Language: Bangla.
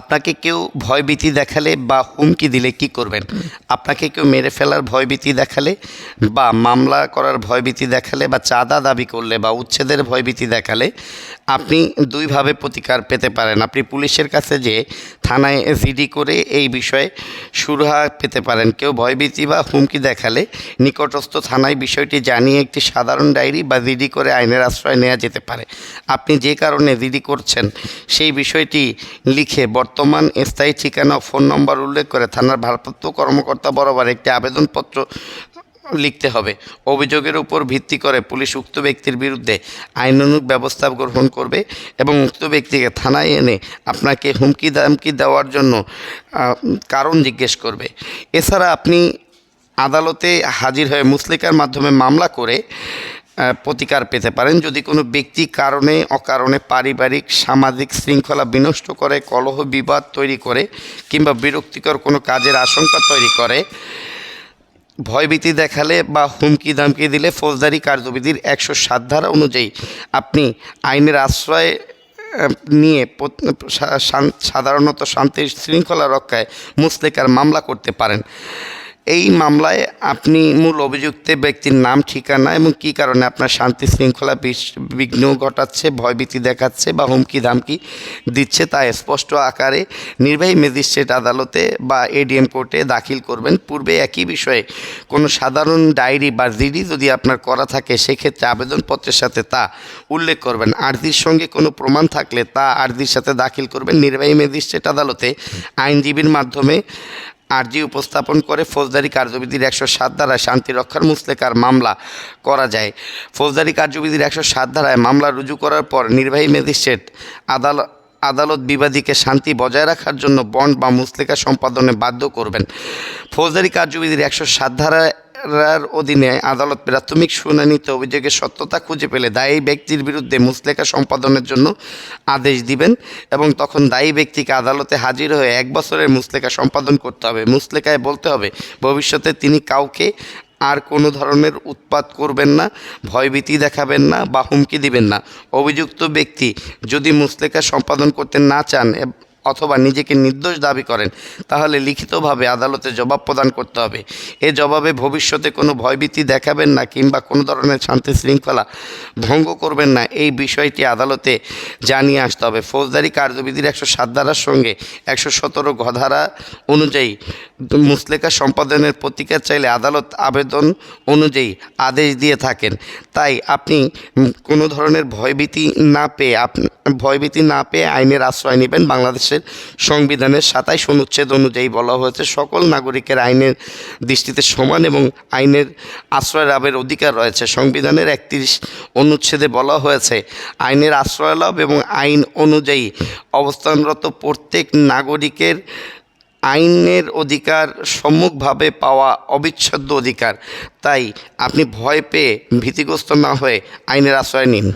আপনাকে কেউ ভয়ভীতি দেখালে বা হুমকি দিলে কি করবেন? আপনাকে কেউ মেরে ফেলার ভয়ভীতি দেখালে বা মামলা করার ভয়ভীতি দেখালে বা চাঁদা দাবি করলে বা উচ্ছেদের ভয়ভীতি দেখালে আপনি দুইভাবে প্রতিকার পেতে পারেন। আপনি পুলিশের কাছে যে থানায় জিডি করে এই বিষয়ে সুরাহা পেতে পারেন। কেউ ভয়ভীতি বা হুমকি দেখালে নিকটস্থ থানায় বিষয়টি জানিয়ে একটি সাধারণ ডায়েরি বা জিডি করে আইনের আশ্রয় নেওয়া যেতে পারে। আপনি যে কারণে জিডি করছেন সেই বিষয়টি লিখে বর্তমান স্থায়ী ঠিকানা ও ফোন নম্বর উল্লেখ করে থানার ভারপ্রাপ্ত কর্মকর্তা বরাবর একটি আবেদনপত্র লিখতে হবে। অভিযোগের উপর ভিত্তি করে পুলিশ উক্ত ব্যক্তির বিরুদ্ধে আইনানুগ ব্যবস্থা গ্রহণ করবে এবং উক্ত ব্যক্তিকে থানায় এনে আপনাকে হুমকি দামকি দেওয়ার জন্য কারণ জিজ্ঞেস করবে। এছাড়া আপনি আদালতে হাজির হয়ে মুসলিকার মাধ্যমে মামলা করে প্রতিকার পেতে পারেন। যদি কোনো ব্যক্তি কারণে, অকারণে পারিবারিক, সামাজিক শৃঙ্খলা বিনষ্ট করে, কলহ, বিবাদ তৈরি করে কিংবা বিরক্তিকর কোনো কাজের আশঙ্কা তৈরি করে, ভয়ভীতি দেখালে বা হুমকি ধামকি দিলে ফৌজদারি কার্যবিধির একশো সাত ধারা অনুযায়ী আপনি আইনের আশ্রয় নিয়ে সাধারণত শান্তি শৃঙ্খলা রক্ষায় মুসলেকার মামলা করতে পারেন। এই মামলায় আপনি মূল অভিযুক্ত ব্যক্তির নাম, ঠিকানা এবং কী কারণে আপনার শান্তি শৃঙ্খলা বিঘ্ন ঘটাচ্ছে, ভয়ভীতি দেখাচ্ছে বা হুমকি ধামকি দিচ্ছে তা স্পষ্ট আকারে নির্বাহী ম্যাজিস্ট্রেট আদালতে বা এডিএম কোর্টে দাখিল করবেন। পূর্বে একই বিষয়ে কোনো সাধারণ ডায়েরি বা জিডি যদি আপনার করা থাকে, সেক্ষেত্রে আবেদনপত্রের সাথে তা উল্লেখ করবেন। আর্জির সঙ্গে কোনো প্রমাণ থাকলে তা আর্জির সাথে দাখিল করবেন। নির্বাহী ম্যাজিস্ট্রেট আদালতে আইনজীবীর মাধ্যমে আর্জি উপস্থাপন করে ফৌজদারি কার্যবিধির একশো সাত ধারায় শান্তি রক্ষার মুসলেকার মামলা করা যায়। ফৌজদারি কার্যবিধির একশো সাত ধারায় মামলা রুজু করার পর নির্বাহী ম্যাজিস্ট্রেট আদালত আদালত বিবাদীকে শান্তি বজায় রাখার জন্য বন্ড বা মুসলেকা সম্পাদনে বাধ্য করবেন। ফৌজদারি কার্যবিধির একশো সাত ধারার অধীনে আদালত প্রাথমিক শুনানিতে অভিযোগের সত্যতা খুঁজে পেলে দায়ী ব্যক্তির বিরুদ্ধে মুসলেকা সম্পাদনের জন্য আদেশ দিবেন এবং তখন দায়ী ব্যক্তিকে আদালতে হাজির হয়ে এক বছরের মুসলেকা সম্পাদন করতে হবে। মুসলেখায় বলতে হবে, ভবিষ্যতে তিনি কাউকে আর কোনো ধরনের উৎপাত করবেন না, ভয়ভীতি দেখাবেন না বা হুমকি দিবেন না। অভিযুক্ত ব্যক্তি যদি মুসলেকা সম্পাদন করতে না চান অথবা নিজেকে নির্দোষ দাবি করেন, তাহলে লিখিতভাবে আদালতে জবাব প্রদান করতে হবে। এ জবাবে ভবিষ্যতে কোনো ভয়ভীতি দেখাবেন না কিংবা কোনো ধরনের শান্তি শৃঙ্খলা ভঙ্গ করবেন না। এই বিষয়টি আদালতে জানিয়ে আসতে হবে। ফৌজদারি কার্যবিধির একশো সাত ধারার সঙ্গে একশো সতেরো ঘধারা অনুযায়ী মুসলেকা সম্পাদনের প্রতিকার চাইলে আদালত আবেদন অনুযায়ী আদেশ দিয়ে থাকেন। তাই আপনি কোনো ধরনের ভয়ভীতি না পেয়ে আপ ভয়ভীতি না পেয়ে আইনের আশ্রয় নেবেন। বাংলাদেশের সংবিধানের সাতাইশ অনুচ্ছেদ অনুযায়ী বলা হয়েছে, সকল নাগরিকের আইনের দৃষ্টিতে সমান এবং আইনের আশ্রয় লাভের অধিকার রয়েছে। সংবিধানের একত্রিশ অনুচ্ছেদে বলা হয়েছে, আইনের আশ্রয় লাভ এবং আইন অনুযায়ী অবস্থানরত প্রত্যেক নাগরিকের আইনের অধিকার সম্মুখভাবে পাওয়া অবিচ্ছেদ্য অধিকার। তাই আপনি ভয় পেয়ে ভীতিগ্রস্ত না হয়ে আইনের আশ্রয় নিন।